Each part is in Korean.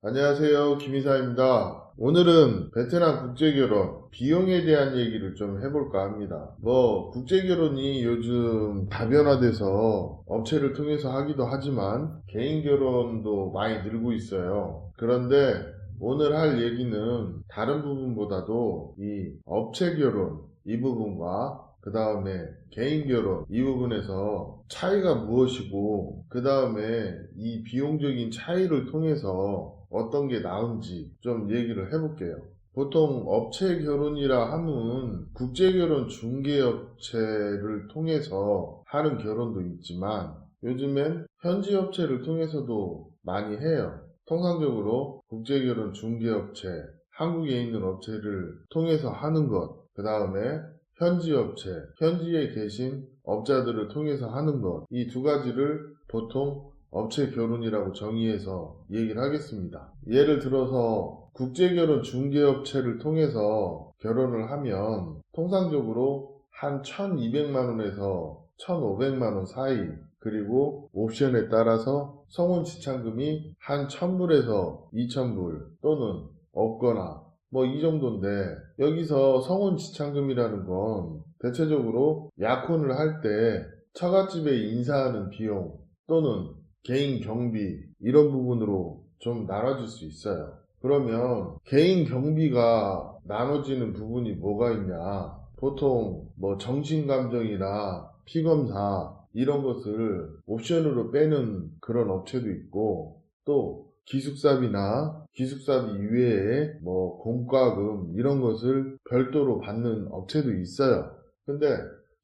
안녕하세요. 김이사입니다. 오늘은 베트남 국제결혼 비용에 대한 얘기를 좀 해볼까 합니다. 뭐 국제결혼이 요즘 다변화돼서 업체를 통해서 하기도 하지만 개인결혼도 많이 늘고 있어요. 그런데 오늘 할 얘기는 다른 부분보다도 이 업체 결혼 이 부분과 그 다음에 개인 결혼 이 부분에서 차이가 무엇이고 그 다음에 이 비용적인 차이를 통해서 어떤 게 나은지 좀 얘기를 해볼게요. 보통 업체 결혼이라 하면 국제 결혼 중개 업체를 통해서 하는 결혼도 있지만 요즘엔 현지 업체를 통해서도 많이 해요. 통상적으로 국제 결혼 중개 업체, 한국에 있는 업체를 통해서 하는 것, 그 다음에 현지 업체, 현지에 계신 업자들을 통해서 하는 것, 이 두 가지를 보통 업체 결혼이라고 정의해서 얘기를 하겠습니다. 예를 들어서 국제결혼 중개업체를 통해서 결혼을 하면 통상적으로 한 1200만원에서 1500만원 사이 그리고 옵션에 따라서 성원 지참금이 한 1000불에서 2000불 또는 없거나 뭐 이 정도인데 여기서 성원 지참금이라는 건 대체적으로 약혼을 할 때 처갓집에 인사하는 비용 또는 개인 경비 이런 부분으로 좀 나눠질 수 있어요. 그러면 개인 경비가 나눠지는 부분이 뭐가 있냐? 보통 뭐 정신감정이나 피검사 이런 것을 옵션으로 빼는 그런 업체도 있고 또 기숙사비나 기숙사비 이외에 뭐 공과금 이런 것을 별도로 받는 업체도 있어요. 근데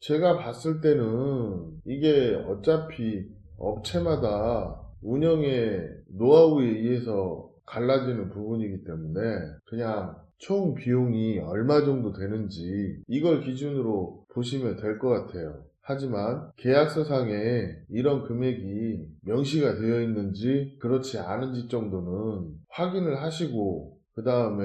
제가 봤을 때는 이게 어차피 업체마다 운영의 노하우에 의해서 갈라지는 부분이기 때문에 그냥 총 비용이 얼마 정도 되는지 이걸 기준으로 보시면 될 것 같아요. 하지만 계약서상에 이런 금액이 명시가 되어 있는지 그렇지 않은지 정도는 확인을 하시고 그 다음에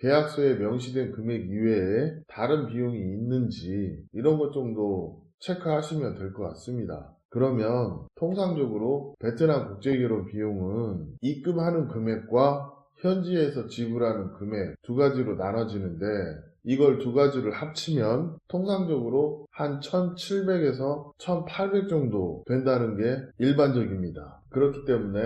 계약서에 명시된 금액 이외에 다른 비용이 있는지 이런 것 정도 체크하시면 될 것 같습니다. 그러면 통상적으로 베트남 국제결혼 비용은 입금하는 금액과 현지에서 지불하는 금액 두 가지로 나눠지는데 이걸 두 가지를 합치면 통상적으로 한 1700에서 1800 정도 된다는 게 일반적입니다. 그렇기 때문에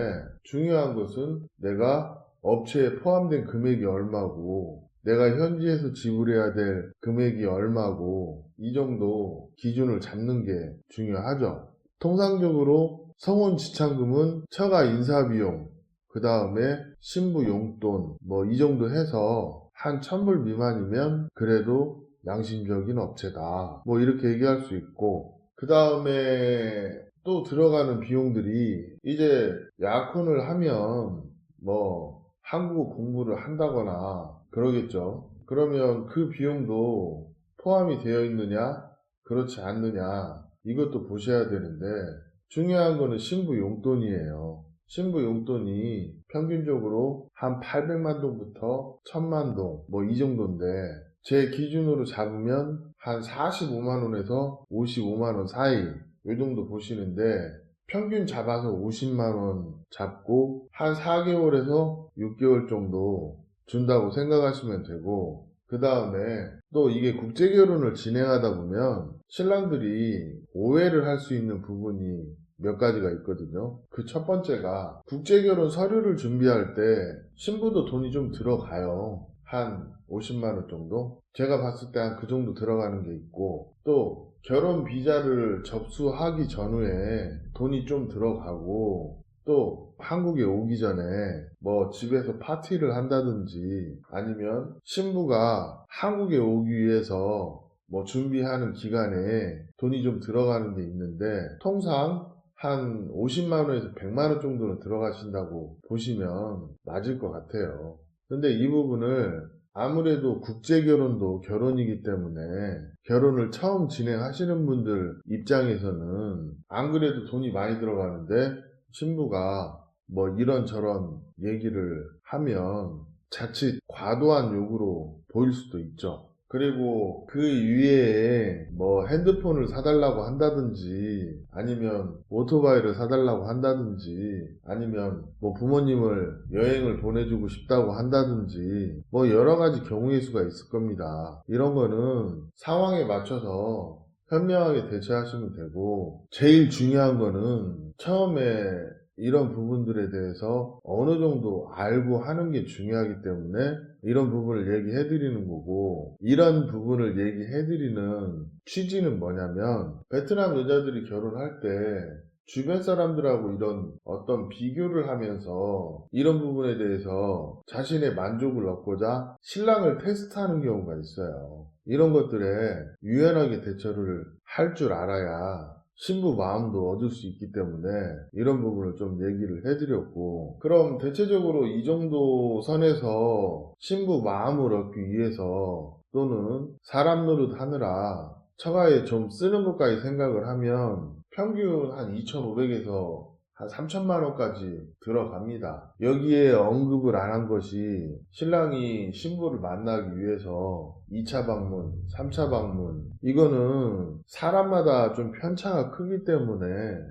중요한 것은 내가 업체에 포함된 금액이 얼마고 내가 현지에서 지불해야 될 금액이 얼마고 이 정도 기준을 잡는 게 중요하죠. 통상적으로 성혼 지참금은 처가 인사비용, 그 다음에 신부 용돈, 뭐 이 정도 해서 한 천불 미만이면 그래도 양심적인 업체다. 뭐 이렇게 얘기할 수 있고, 그 다음에 또 들어가는 비용들이 이제 약혼을 하면 뭐 한국어 공부를 한다거나 그러겠죠. 그러면 그 비용도 포함이 되어 있느냐, 그렇지 않느냐, 이것도 보셔야 되는데, 중요한 거는 신부 용돈이에요. 신부 용돈이 평균적으로 한 800만 동부터 1000만 동, 뭐 이 정도인데, 제 기준으로 잡으면 한 45만 원에서 55만 원 사이, 이 정도 보시는데, 평균 잡아서 50만 원 잡고, 한 4개월에서 6개월 정도 준다고 생각하시면 되고, 그 다음에 또 이게 국제결혼을 진행하다 보면 신랑들이 오해를 할 수 있는 부분이 몇 가지가 있거든요. 그 첫 번째가 국제결혼 서류를 준비할 때 신부도 돈이 좀 들어가요. 한 50만원 정도? 제가 봤을 때 한 그 정도 들어가는 게 있고 또 결혼 비자를 접수하기 전후에 돈이 좀 들어가고 또 한국에 오기 전에 뭐 집에서 파티를 한다든지 아니면 신부가 한국에 오기 위해서 뭐 준비하는 기간에 돈이 좀 들어가는 게 있는데 통상 한 50만 원에서 100만 원 정도는 들어가신다고 보시면 맞을 것 같아요. 근데 이 부분을 아무래도 국제 결혼도 결혼이기 때문에 결혼을 처음 진행하시는 분들 입장에서는 안 그래도 돈이 많이 들어가는데 신부가 뭐 이런저런 얘기를 하면 자칫 과도한 요구로 보일 수도 있죠. 그리고 그 위에 뭐 핸드폰을 사달라고 한다든지 아니면 오토바이를 사달라고 한다든지 아니면 뭐 부모님을 여행을 보내주고 싶다고 한다든지 뭐 여러 가지 경우의 수가 있을 겁니다. 이런 거는 상황에 맞춰서 현명하게 대처하시면 되고 제일 중요한 거는 처음에 이런 부분들에 대해서 어느 정도 알고 하는 게 중요하기 때문에 이런 부분을 얘기해 드리는 거고 이런 부분을 얘기해 드리는 취지는 뭐냐면 베트남 여자들이 결혼할 때 주변 사람들하고 이런 어떤 비교를 하면서 이런 부분에 대해서 자신의 만족을 얻고자 신랑을 테스트하는 경우가 있어요. 이런 것들에 유연하게 대처를 할 줄 알아야 신부 마음도 얻을 수 있기 때문에 이런 부분을 좀 얘기를 해드렸고 그럼 대체적으로 이 정도 선에서 신부 마음을 얻기 위해서 또는 사람 노릇 하느라 처가에 좀 쓰는 것까지 생각을 하면 평균 한 2,500에서 한 3천만 원까지 들어갑니다. 여기에 언급을 안 한 것이 신랑이 신부를 만나기 위해서 2차 방문, 3차 방문 이거는 사람마다 좀 편차가 크기 때문에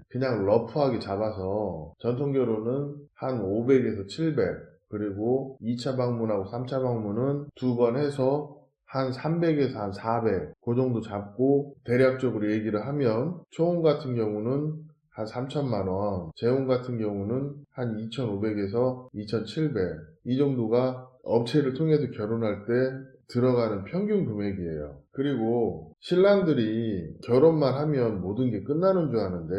그냥 러프하게 잡아서 전통 결혼은 한 500에서 700 그리고 2차 방문하고 3차 방문은 두 번 해서 한 300에서 한 400, 그 정도 잡고 대략적으로 얘기를 하면 초혼 같은 경우는 한 3천만 원, 재혼 같은 경우는 한 2,500에서 2,700, 이 정도가 업체를 통해서 결혼할 때 들어가는 평균 금액이에요. 그리고 신랑들이 결혼만 하면 모든 게 끝나는 줄 아는데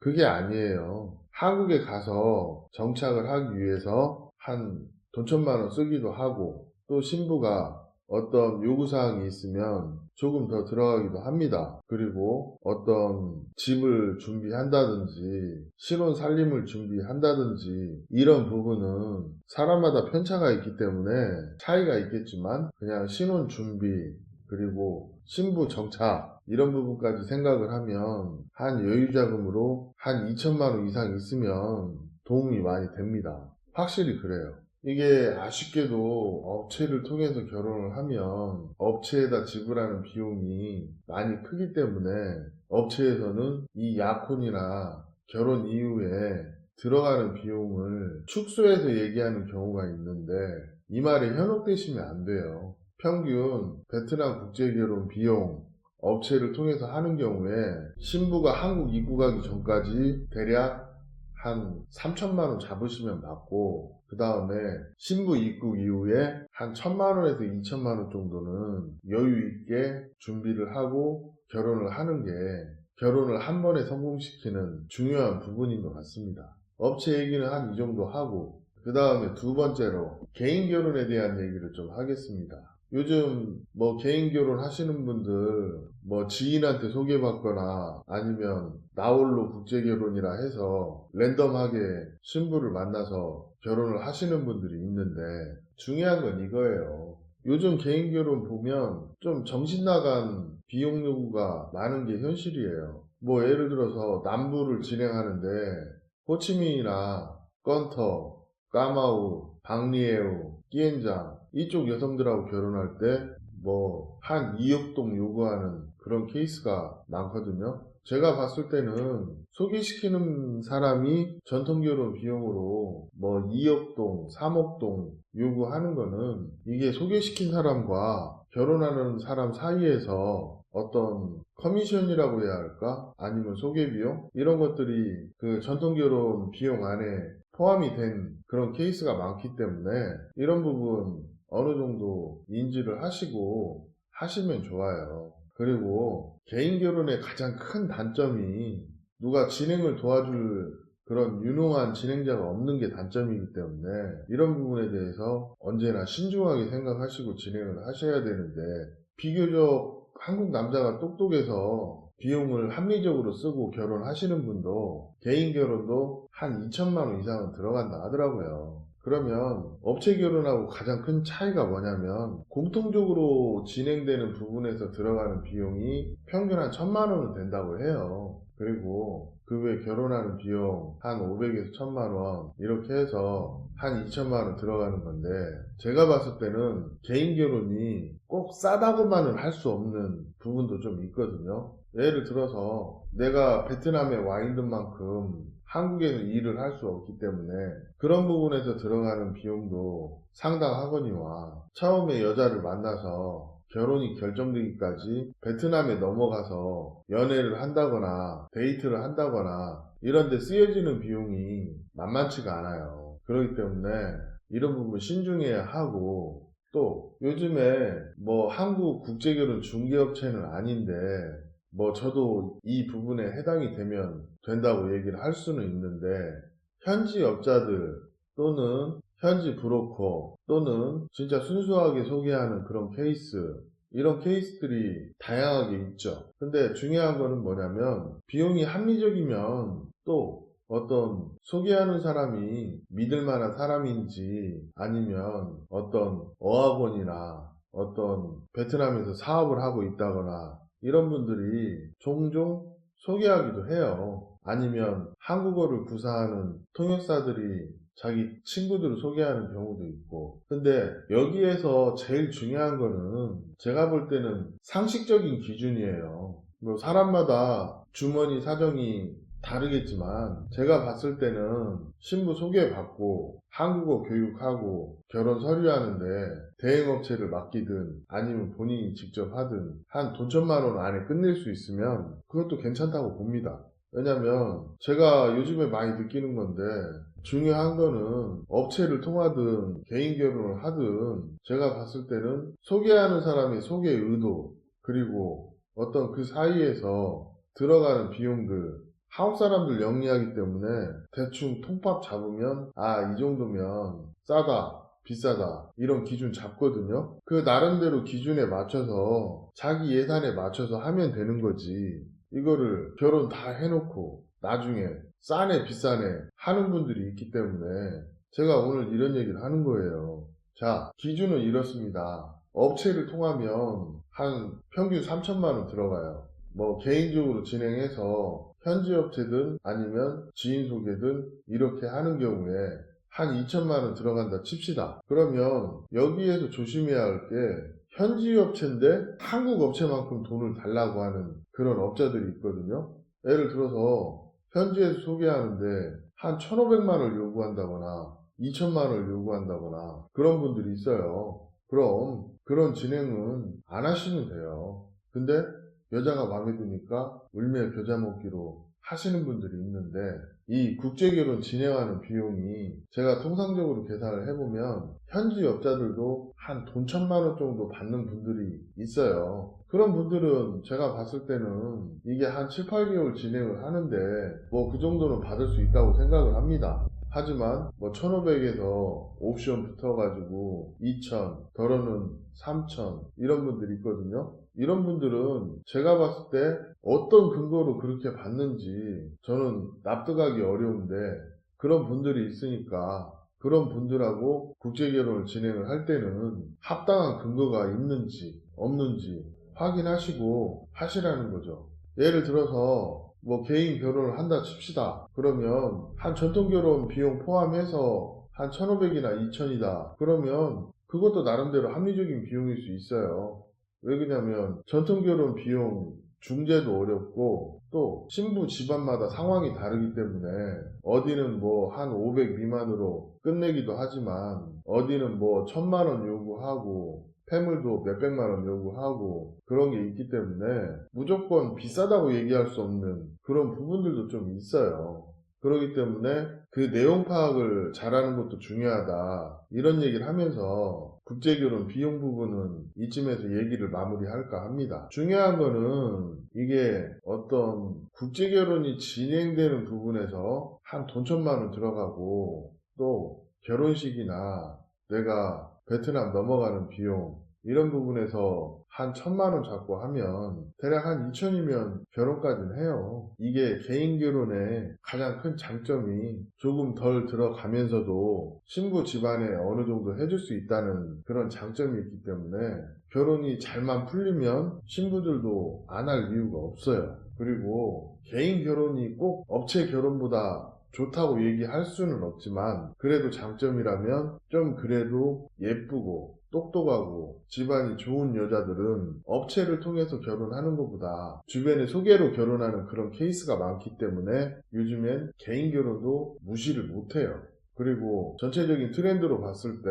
그게 아니에요. 한국에 가서 정착을 하기 위해서 한 돈 천만 원 쓰기도 하고 또 신부가 어떤 요구사항이 있으면 조금 더 들어가기도 합니다. 그리고 어떤 집을 준비한다든지 신혼 살림을 준비한다든지 이런 부분은 사람마다 편차가 있기 때문에 차이가 있겠지만 그냥 신혼 준비 그리고 신부 정착 이런 부분까지 생각을 하면 한 여유자금으로 한 2천만 원 이상 있으면 도움이 많이 됩니다. 확실히 그래요. 이게 아쉽게도 업체를 통해서 결혼을 하면 업체에다 지불하는 비용이 많이 크기 때문에 업체에서는 이 약혼이나 결혼 이후에 들어가는 비용을 축소해서 얘기하는 경우가 있는데 이 말에 현혹되시면 안 돼요. 평균 베트남 국제결혼 비용 업체를 통해서 하는 경우에 신부가 한국 입국하기 전까지 대략 한 3천만 원 잡으시면 받고 그 다음에 신부 입국 이후에 한 1천만 원에서 2천만 원 정도는 여유 있게 준비를 하고 결혼을 하는 게 결혼을 한 번에 성공시키는 중요한 부분인 것 같습니다. 업체 얘기는 한 이 정도 하고 그 다음에 두 번째로 개인 결혼에 대한 얘기를 좀 하겠습니다. 요즘 뭐 개인 결혼 하시는 분들 뭐 지인한테 소개받거나 아니면 나홀로 국제 결혼이라 해서 랜덤하게 신부를 만나서 결혼을 하시는 분들이 있는데 중요한 건 이거예요. 요즘 개인 결혼 보면 좀 정신 나간 비용 요구가 많은 게 현실이에요. 뭐 예를 들어서 남부를 진행하는데 호치민이나 건터, 까마우, 박리에우, 끼엔장 이쪽 여성들하고 결혼할 때 뭐 한 2억 동 요구하는 그런 케이스가 많거든요. 제가 봤을 때는 소개시키는 사람이 전통결혼 비용으로 뭐 2억 동, 3억 동 요구하는 거는 이게 소개시킨 사람과 결혼하는 사람 사이에서 어떤 커미션이라고 해야 할까? 아니면 소개비용? 이런 것들이 그 전통결혼 비용 안에 포함이 된 그런 케이스가 많기 때문에 이런 부분 어느 정도 인지를 하시고 하시면 좋아요. 그리고 개인 결혼의 가장 큰 단점이 누가 진행을 도와줄 그런 유능한 진행자가 없는 게 단점이기 때문에 이런 부분에 대해서 언제나 신중하게 생각하시고 진행을 하셔야 되는데 비교적 한국 남자가 똑똑해서 비용을 합리적으로 쓰고 결혼하시는 분도 개인 결혼도 한 2천만 원 이상은 들어간다 하더라고요. 그러면 업체 결혼하고 가장 큰 차이가 뭐냐면 공통적으로 진행되는 부분에서 들어가는 비용이 평균 한 천만 원은 된다고 해요. 그리고 그 외 결혼하는 비용 한 500에서 1000만 원 이렇게 해서 한 2천만 원 들어가는 건데 제가 봤을 때는 개인 결혼이 꼭 싸다고만은 할 수 없는 부분도 좀 있거든요. 예를 들어서 내가 베트남에 와 있는 만큼 한국에서 일을 할 수 없기 때문에 그런 부분에서 들어가는 비용도 상당하거니와 처음에 여자를 만나서 결혼이 결정되기까지 베트남에 넘어가서 연애를 한다거나 데이트를 한다거나 이런 데 쓰여지는 비용이 만만치가 않아요. 그렇기 때문에 이런 부분 신중해야 하고 또 요즘에 뭐 한국 국제결혼 중개업체는 아닌데 뭐 저도 이 부분에 해당이 되면 된다고 얘기를 할 수는 있는데 현지 업자들 또는 현지 브로커 또는 진짜 순수하게 소개하는 그런 케이스 이런 케이스들이 다양하게 있죠. 근데 중요한 거는 뭐냐면 비용이 합리적이면 또 어떤 소개하는 사람이 믿을 만한 사람인지 아니면 어떤 어학원이나 어떤 베트남에서 사업을 하고 있다거나 이런 분들이 종종 소개하기도 해요. 아니면 한국어를 구사하는 통역사들이 자기 친구들을 소개하는 경우도 있고. 근데 여기에서 제일 중요한 거는 제가 볼 때는 상식적인 기준이에요. 뭐 사람마다 주머니 사정이 다르겠지만 제가 봤을 때는 신부 소개받고 한국어 교육하고 결혼 서류하는데 대행업체를 맡기든 아니면 본인이 직접 하든 한 돈 천만 원 안에 끝낼 수 있으면 그것도 괜찮다고 봅니다. 왜냐면 제가 요즘에 많이 느끼는 건데 중요한 거는 업체를 통하든 개인 결혼을 하든 제가 봤을 때는 소개하는 사람의 소개 의도 그리고 어떤 그 사이에서 들어가는 비용들 한국 사람들 영리하기 때문에 대충 통밥 잡으면 아 이 정도면 싸다 비싸다 이런 기준 잡거든요. 그 나름대로 기준에 맞춰서 자기 예산에 맞춰서 하면 되는 거지. 이거를 결혼 다 해놓고 나중에 싸네 비싸네 하는 분들이 있기 때문에 제가 오늘 이런 얘기를 하는 거예요. 자 기준은 이렇습니다. 업체를 통하면 한 평균 3천만 원 들어가요 뭐 개인적으로 진행해서 현지 업체든 아니면 지인 소개든 이렇게 하는 경우에 한 2천만 원 들어간다 칩시다. 그러면 여기에서 조심해야 할 게 현지 업체인데 한국 업체만큼 돈을 달라고 하는 그런 업자들이 있거든요. 예를 들어서 현지에서 소개하는데 한 1,500만 원을 요구한다거나 2천만 원을 요구한다거나 그런 분들이 있어요. 그럼 그런 진행은 안 하시면 돼요. 근데 여자가 마음에 드니까 울며 겨자 먹기로 하시는 분들이 있는데 이 국제결혼 진행하는 비용이 제가 통상적으로 계산을 해보면 현지 업자들도 한 돈 천만 원 정도 받는 분들이 있어요. 그런 분들은 제가 봤을 때는 이게 한 7, 8개월 진행을 하는데 뭐 그 정도는 받을 수 있다고 생각을 합니다. 하지만 뭐 1500에서 옵션 붙어가지고 2000, 덜어는 3000 이런 분들이 있거든요. 이런 분들은 제가 봤을 때 어떤 근거로 그렇게 받는지 저는 납득하기 어려운데 그런 분들이 있으니까 그런 분들하고 국제결혼을 진행을 할 때는 합당한 근거가 있는지 없는지 확인하시고 하시라는 거죠. 예를 들어서 뭐 개인 결혼을 한다 칩시다. 그러면 한 전통결혼 비용 포함해서 한 1500이나 2000이다. 그러면 그것도 나름대로 합리적인 비용일 수 있어요. 왜 그러냐면 전통결혼 비용 중재도 어렵고 또 신부 집안마다 상황이 다르기 때문에 어디는 뭐 한 500 미만으로 끝내기도 하지만 어디는 뭐 천만 원 요구하고 패물도 몇백만 원 요구하고 그런 게 있기 때문에 무조건 비싸다고 얘기할 수 없는 그런 부분들도 좀 있어요. 그렇기 때문에 그 내용 파악을 잘하는 것도 중요하다. 이런 얘기를 하면서 국제결혼 비용 부분은 이쯤에서 얘기를 마무리할까 합니다. 중요한 거는 이게 어떤 국제결혼이 진행되는 부분에서 한 돈 천만 원 들어가고 또 결혼식이나 내가 베트남 넘어가는 비용 이런 부분에서 한 천만 원 잡고 하면 대략 한 2천이면 결혼까지는 해요. 이게 개인 결혼의 가장 큰 장점이 조금 덜 들어가면서도 신부 집안에 어느 정도 해줄 수 있다는 그런 장점이 있기 때문에 결혼이 잘만 풀리면 신부들도 안 할 이유가 없어요. 그리고 개인 결혼이 꼭 업체 결혼보다 좋다고 얘기할 수는 없지만 그래도 장점이라면 좀 그래도 예쁘고 똑똑하고 집안이 좋은 여자들은 업체를 통해서 결혼하는 것보다 주변에 소개로 결혼하는 그런 케이스가 많기 때문에 요즘엔 개인 결혼도 무시를 못해요. 그리고 전체적인 트렌드로 봤을 때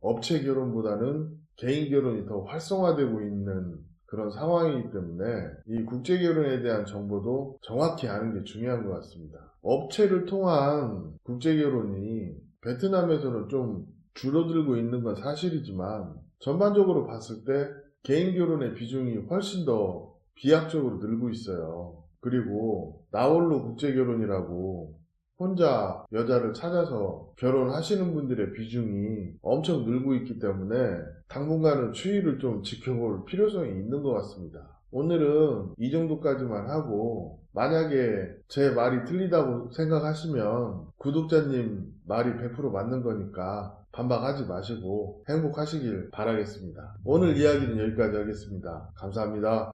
업체 결혼보다는 개인 결혼이 더 활성화되고 있는 그런 상황이기 때문에 이 국제 결혼에 대한 정보도 정확히 아는 게 중요한 것 같습니다. 업체를 통한 국제 결혼이 베트남에서는 좀 줄어들고 있는 건 사실이지만 전반적으로 봤을 때 개인 결혼의 비중이 훨씬 더 비약적으로 늘고 있어요. 그리고 나홀로 국제 결혼이라고 혼자 여자를 찾아서 결혼하시는 분들의 비중이 엄청 늘고 있기 때문에 당분간은 추이를 좀 지켜볼 필요성이 있는 것 같습니다. 오늘은 이 정도까지만 하고 만약에 제 말이 틀리다고 생각하시면 구독자님 말이 100% 맞는 거니까 반박하지 마시고 행복하시길 바라겠습니다. 오늘 이야기는 여기까지 하겠습니다. 감사합니다.